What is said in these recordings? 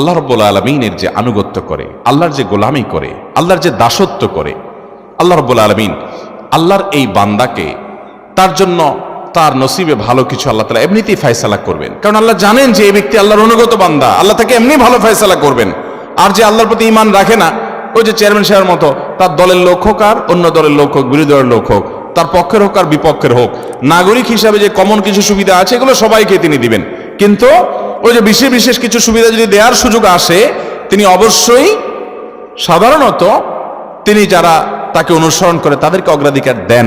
আল্লাহ রব্বুল আলমিনের যে আনুগত্য করে, আল্লাহর যে গোলামি করে, আল্লাহর যে দাসত্ব করে, আল্লাহ রব্বুল আলমিন আল্লাহর এই বান্দাকে তার জন্য তার নসিবে ভালো কিছু আল্লাহ তালা এমনিতেই ফয়সালা করবেন। কারণ আল্লাহ জানেন যে এই ব্যক্তি আল্লাহর অনুগত বান্দা। আল্লাহ তাকে এমনি ভালো ফয়সালা করবেন। আর যে আল্লাহর প্রতি ইমান রাখে না, ওই যে চেয়ারম্যান সাহেবের মতো, তার দলের লোক হোক আর অন্য দলের লোক হোক, বিরোধী দলের লোক হোক, তার পক্ষের হোক আর বিপক্ষের হোক, নাগরিক হিসাবে যে কমন কিছু সুবিধা আছে, এগুলো সবাইকে তিনি দিবেন। কিন্তু ওই যে বিশেষ বিশেষ কিছু সুবিধা যদি দেওয়ার সুযোগ আসে, তিনি অবশ্যই সাধারণত তিনি যারা তাকে অনুসরণ করে তাদেরকে অগ্রাধিকার দেন।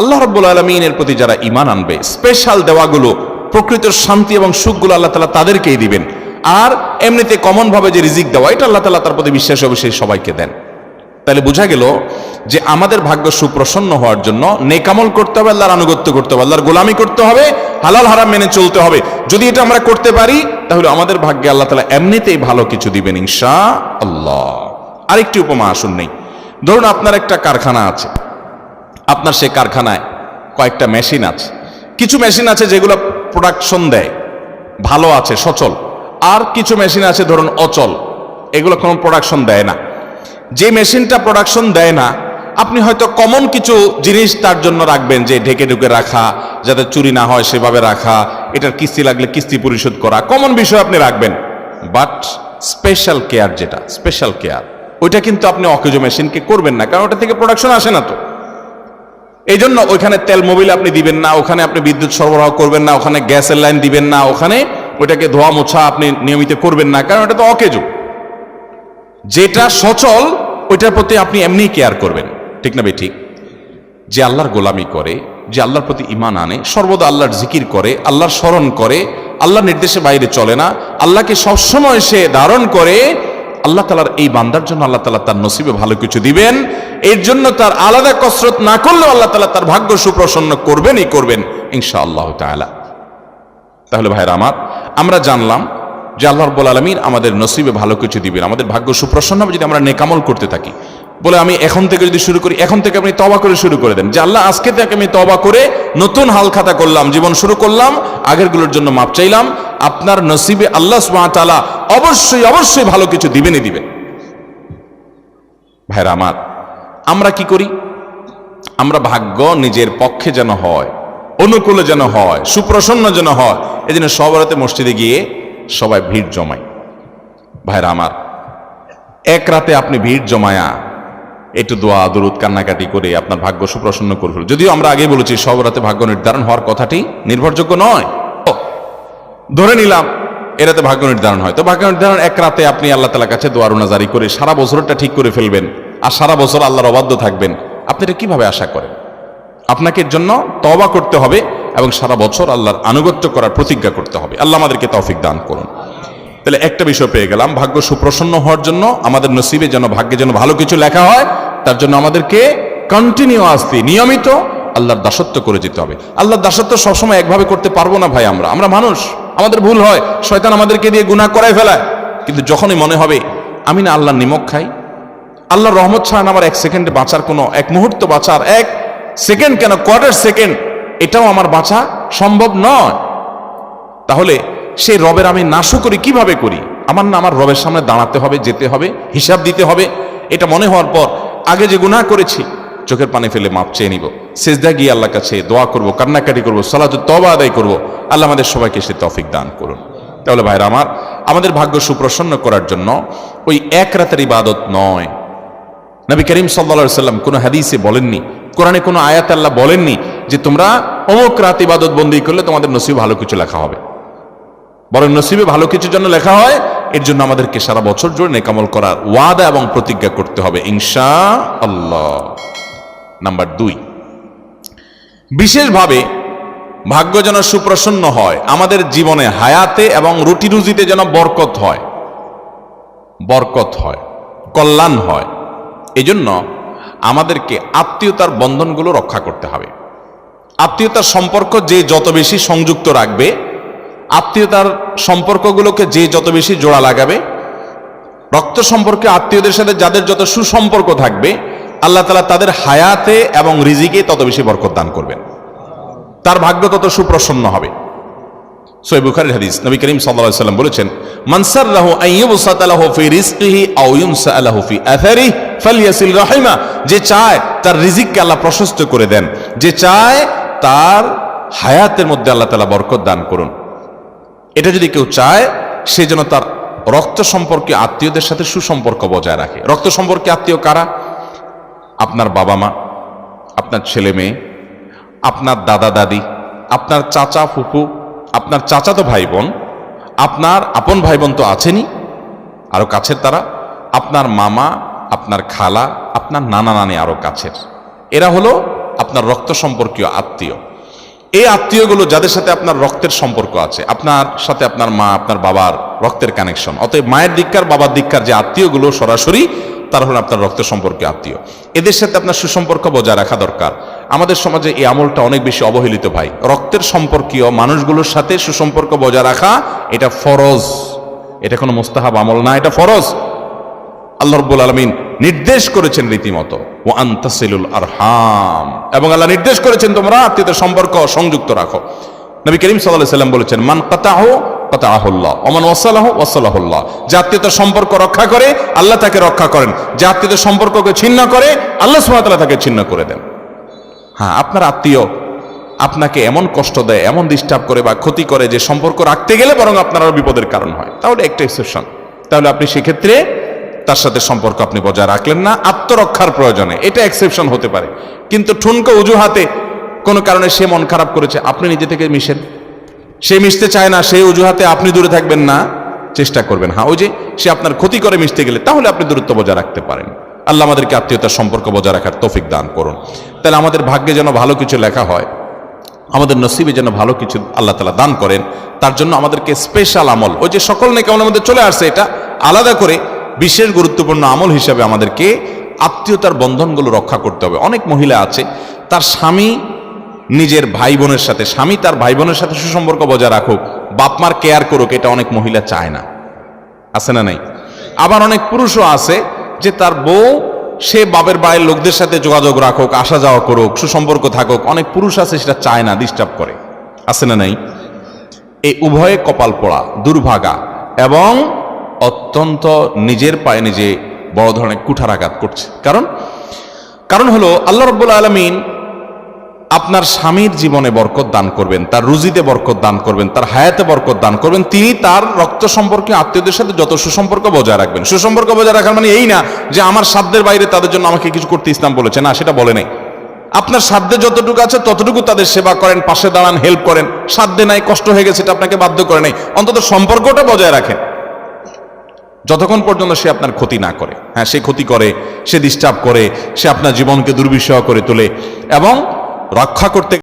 আল্লাহ রব্বুল আলমিনের প্রতি যারা ইমান আনবে স্পেশাল দেওয়াগুলো, প্রকৃত শান্তি এবং সুখগুলো আল্লাহ তালা তাদেরকেই দিবেন। আর এমনিতে কমনভাবে যে রিজিক দেওয়া, এটা আল্লাহ তালা তার প্রতি বিশ্বাস অবশ্যই সবাইকে দেন। তাহলে বোঝা গেল যে আমাদের ভাগ্য সুপ্রসন্ন হওয়ার জন্য নেকামল করতে হবে, আল্লাহর আনুগত্য করতে হবে, আল্লাহর গোলামি করতে হবে হালাল হারাম মেনে চলতে হবে। যদি এটা আমরা করতে পারি, তাহলে আমাদের ভাগ্যে আল্লাহ তালা এমনিতেই ভালো কিছু দিবেন ইনশা আল্লাহ আরেকটি উপমা আসুন নেই। ধরুন আপনার একটা কারখানা আছে। আপনার সে কারখানায় কয়েকটা মেশিন আছে। কিছু মেশিন আছে যেগুলো প্রোডাকশন দেয়। ভালো আছে, সচল। আর কিছু মেশিন আছে ধরুন অচল। এগুলো কোনো প্রোডাকশন দেয় না। যে মেশিনটা প্রোডাকশন দেয় না আপনি হয়তো কমন কিছু জিনিস তার জন্য রাখবেন যে ঢেকে ঢুকে রাখা, যাতে চুরি না হয় সেভাবে রাখা, এটার কিস্তি লাগলে কিস্তি পরিশোধ করা কমন বিষয় আপনি রাখবেন। বাট স্পেশাল কেয়ার যেটা স্পেশাল কেয়ার ওইটা কিন্তু আপনি অকেজো মেশিনকে করবেন না, কারণ ওটা থেকে প্রোডাকশন আসে না তো। এই জন্য ওইখানে তেল মোবিল আপনি দিবেন না, ওখানে আপনি বিদ্যুৎ সরবরাহ করবেন না, ওখানে গ্যাসের লাইন দিবেন না, ওখানে ওইটাকে ধোয়া মোছা আপনি নিয়মিত করবেন না, কারণ এটা তো অকেজো। যেটা সচল, ওইটার প্রতি আপনি এমনি কেয়ার করবেন। ঠিক না ঠিক? যে আল্লাহর গোলামি করে, যে আল্লাহর প্রতি ইমান আনে, সর্বদা আল্লাহর জিকির করে, আল্লাহর স্মরণ করে, আল্লাহর নির্দেশে বাইরে চলে না, আল্লাহকে সবসময় সে ধারণ করে, আল্লাহ তালার এই বান্দার জন্য আল্লাহ তালা তার নসিবে ভালো কিছু দিবেন। এর জন্য তার আলাদা কসরত না করলেও আল্লাহ তালা তার ভাগ্য সুপ্রসন্ন করবেনই করবেন ইনশা আল্লাহ তালা তাহলে ভাইরা আমার, আমরা জানলাম যে আল্লাহ রব্বুল আলমিন আমাদের নসিবে ভালো কিছু দিবেন, আমাদের ভাগ্য সুপ্রসন্ন যদি আমরা নেকামল করতে থাকি। বলে আমি এখন থেকে যদি শুরু করি, এখন থেকে আপনি তবা করে শুরু করে দেন। যে আল্লাহ, আজকে থেকে আমি তবা করে নতুন হাল খাতা করলাম, জীবন শুরু করলাম, আগেরগুলোর জন্য মাপ চাইলাম। আপনার নসিবে আল্লাহ তালা অবশ্যই অবশ্যই ভালো কিছু দিবেনই দিবেন। ভাইরা আমার, আমরা কি করি? আমরা ভাগ্য নিজের পক্ষে যেন হয়, অনুকূলে যেন হয়, সুপ্রসন্ন যেন হয় জন্য সবরাতে মসজিদে গিয়ে সবাই ভিড় জমায়। ভাইরা আমার, এক রাতে আপনি ভিড় জমায়া একটু দোয়া, দরুদ, কান্নাকাটি করে আপনার ভাগ্য সুপ্রসন্ন করে ফেলুন। যদিও আমরা আগে বলেছি সব রাতে ভাগ্য নির্ধারণ হওয়ার কথাটি নির্ভরযোগ্য নয়। ধরে নিলাম, এরাতে ভাগ্য নির্ধারণ হয়। তো ভাগ্য নির্ধারণ এক রাতে আপনি আল্লাহ তালার কাছে দোয়ারুনা জারি করে সারা বছরটা ঠিক করে ফেলবেন আর সারা বছর আল্লাহর অবাধ্য থাকবেন। আপনি এটা কীভাবে আশা করেন? আপনাকে জন্য তবা করতে হবে এবং সারা বছর আল্লাহর আনুগত্য করার প্রতিজ্ঞা করতে হবে। আল্লাহ আমাদেরকে তৌফিক দান করুন। তাহলে একটা বিষয় পেয়ে গেলাম, ভাগ্য সুপ্রসন্ন হওয়ার জন্য আমাদের নসিবে যেন ভাগ্যে যেন ভালো কিছু লেখা হয়, তার জন্য আমাদেরকে কন্টিনিউয়াসলি নিয়মিত আল্লাহর দাসত্ব করে যেতে হবে। আল্লাহর দাসত্ব সবসময় একভাবে করতে পারব না ভাই আমরা। আমরা মানুষ, আমাদের ভুল হয়, শয়তান আমাদেরকে দিয়ে গুনাহ করায় ফেলায়। কিন্তু যখনই মনে হবে, আমি না আল্লাহর নিমক খাই, আল্লাহর রহমত ছাড়া আমার এক সেকেন্ডে বাঁচার কোনো, এক মুহূর্ত বাঁচার এক সেকেন্ড কেন কোয়ার্টার সেকেন্ড এটাও আমার বাঁচা সম্ভব নয়। তাহলে সেই রবের আমি নাশও করি, কীভাবে করি? আমার না আমার রবের সামনে দাঁড়াতে হবে, যেতে হবে, হিসাব দিতে হবে। এটা মনে হওয়ার পর আগে যে গুনাহ করেছি, চোখের পানি ফেলে মাপ চেয়ে নিব। সেজদা গিয়ে আল্লাহর কাছে দোয়া করব, কান্নাকাটি করব সালাত তবা আদায় করব। আল্লাহ আমাদের সবাইকে সে তফিক দান করুন। তাহলে ভাইরা আমার, আমাদের ভাগ্য সুপ্রসন্ন করার জন্য ওই এক রাতের ইবাদত নয়। নবী করিম সাল্লা সাল্লাম কোনো হাদিসে বলেননি, কোরআনে কোনো আয়াত আল্লাহ বলেননি যে তোমরা অমুক রাত ইবাদত বন্দি করলে তোমাদের নসিব ভালো কিছু লেখা হবে। বরং নসিবে ভালো কিছুর জন্য লেখা হয়, এর জন্য আমাদেরকে সারা বছর জুড়ে নেকামল করার ওয়াদা এবং প্রতিজ্ঞা করতে হবে ইনশা আল্লাহ নাম্বার দুই, বিশেষভাবে ভাগ্য যেন সুপ্রসন্ন হয়, আমাদের জীবনে হায়াতে এবং রুটি রুজিতে যেন বরকত হয় বরকত হয়, কল্যাণ হয়, এজন্য আমাদেরকে আত্মীয়তার বন্ধনগুলো রক্ষা করতে হবে। আত্মীয়তার সম্পর্ক যে যত বেশি সংযুক্ত রাখবে আত্মীয়তার সম্পর্কগুলোকে যে যত বেশি জোড়া লাগাবে, রক্ত সম্পর্কে আত্মীয়দের সাথে যাদের যত সুসম্পর্ক থাকবে, আল্লাহ তালা তাদের হায়াতে এবং রিজিকে তত বেশি বরকত দান করবেন। তার ভাগ্য তত সুপ্রসন্ন হবে। সোহেব বুখারির হাদিস, নবী করিম সাল্লাহ সাল্লাম বলেছেন মানসাররাহু আইয়ুবসাতালাহু ফি রিজকিহি আও ইউনসালাহু ফি আথারিহি ফালিয়াসিল রাহিমা। যে চায় তার রিজিককে আল্লাহ প্রশস্ত করে দেন। যে চায় তার হায়াতের মধ্যে আল্লাহ তাআলা বরকত দান করুন। এটা যদি কেউ চায়, সে যেন তার রক্ত সম্পর্কে আত্মীয়দের সাথে সুসম্পর্ক বজায় রাখে। রক্ত সম্পর্কে আত্মীয় কারা? আপনার বাবা মা, আপনার ছেলে মেয়ে, আপনার দাদা দাদি, আপনার চাচা ফুপু, আপনার চাচাতো ভাই বোন আপনার আপন ভাই বোন তো আছেনই, আরও কাছের তারা, আপনার মামা, আপনার খালা, আপনার নানা নানি আরও কাছের। এরা হলো আপনার রক্ত সম্পর্কীয় আত্মীয়। এই আত্মীয়গুলো যাদের সাথে আপনার রক্তের সম্পর্ক আছে, আপনার সাথে আপনার মা, আপনার বাবার রক্তের কানেকশন অতএব মায়ের দিককার, বাবার দিককার যে আত্মীয়গুলো সরাসরি, তারা হলো আপনার রক্ত সম্পর্কে আত্মীয়। এদের সাথে আপনার সুসম্পর্ক বজায় রাখা দরকার। আমাদের সমাজে এই আমলটা অনেক বেশি অবহেলিত ভাই। রক্তের সম্পর্কীয় মানুষগুলোর সাথে সুসম্পর্ক বজায় রাখা, এটা ফরজ। এটা কোনো মোস্তাহাব আমল না, এটা ফরজ। আল্লাহ রব্বুল আলমিন নির্দেশ করেছেন রীতিমতো। ও আন্তাসিলুল আরহাম। এবং আল্লাহ নির্দেশ করেছেন তোমরা আত্মীয়তার সম্পর্ক সংযুক্ত রাখো। নবী করিম সাল্লাহ সাল্লাম বলেছেন, মান কাতাহ কাতাহুল্লাহ অমান ওয়াসালাহ যে আত্মীয়তার সম্পর্ক রক্ষা করে, আল্লাহ তাকে রক্ষা করেন। যে আত্মীয়তার সম্পর্ককে ছিন্ন করে, আল্লাহ সুমাতাল্লাহ তাকে ছিন্ন করে দেন। হ্যাঁ আপনার আত্মীয় আপনাকে এমন কষ্ট দেয়, এমন ডিস্টার্ব করে বা ক্ষতি করে যে সম্পর্ক রাখতে গেলে বরং আপনার বিপদের কারণ হয়। তাহলে একটা এক্সেপশন তাহলে আপনি সেক্ষেত্রে তার সাথে সম্পর্ক আপনি বজায় রাখলেন না, আত্মরক্ষার প্রয়োজনে। এটা এক্সেপশন হতে পারে। কিন্তু ঠুনকো অজুহাতে কোনো কারণে সে মন খারাপ করেছে, আপনি নিজে থেকে মিশেন। সে মিশতে চায় না সেই অজুহাতে আপনি দূরে থাকবেন না, চেষ্টা করবেন। হ্যাঁ ওই যে সে আপনার ক্ষতি করে মিশতে গেলে, তাহলে আপনি দূরত্ব বজায় রাখতে পারেন। আল্লাহ আমাদেরকে আত্মীয়তার সম্পর্ক বজায় রাখার তৌফিক দান করুন। তাহলে আমাদের ভাগ্যে যেন ভালো কিছু লেখা হয়, আমাদের নসিবে যেন ভালো কিছু আল্লাহ তালা দান করেন, তার জন্য আমাদেরকে স্পেশাল আমল। ওই যে সকল নেই কেমন আমাদের চলে আসছে, এটা আলাদা করে বিশেষ গুরুত্বপূর্ণ আমল হিসাবে আমাদেরকে আত্মীয়তার বন্ধনগুলো রক্ষা করতে হবে। অনেক মহিলা আছে, তার স্বামী নিজের ভাই বোনের সাথে, স্বামী তার ভাই বোনের সাথে সুসম্পর্ক বজায় রাখুক বাপমার কেয়ার করুক, এটা অনেক মহিলা চায় না। আছে না নাই? আবার অনেক পুরুষও আছে যে তার বউ, সে বাপের বাড়ির লোকদের সাথে যোগাযোগ রাখুক, আসা যাওয়া করুক, সুসম্পর্ক থাকুক, অনেক পুরুষ আছে সেটা চায় না ডিস্টার্ব করে। আছে না নাই? এই উভয়ে কপাল পড়া, দুর্ভাগা, এবং অত্যন্ত নিজের পায়ে নিজে বড় ধরনের কুঠারাঘাত করছে। কারণ? কারণ হলো, আল্লাহ রব্বুল আলমিন আপনার স্বামীর জীবনে বরকত দান করবেন, তার রুজিতে বরকত দান করবেন, তার হায়াতে বরকত দান করবেন, তিনি তার রক্ত সম্পর্কে, আত্মীয়দের সাথে যত সুসম্পর্ক বজায় রাখবেন। সুসম্পর্ক বজায় রাখার মানে এই না যে আমার সাধ্যের বাইরে তাদের জন্য আমাকে কিছু করতে ইসলাম বলেছে। না, সেটা বলে নাই। আপনার সাধ্যে যতটুকু আছে, ততটুকু তাদের সেবা করেন, পাশে দাঁড়ান, হেল্প করেন। সাধ্যে নাই, কষ্ট হয়ে গেছে এটা আপনাকে বাধ্য করে নাই। অন্তত সম্পর্কটা বজায় রাখেন। যতক্ষণ পর্যন্ত সে আপনার ক্ষতি না করে। হ্যাঁ সে ক্ষতি করে, সে ডিস্টার্ব করে, সে আপনার জীবনকে দুর্বিষহ করে তোলে এবং রক্ষা করতে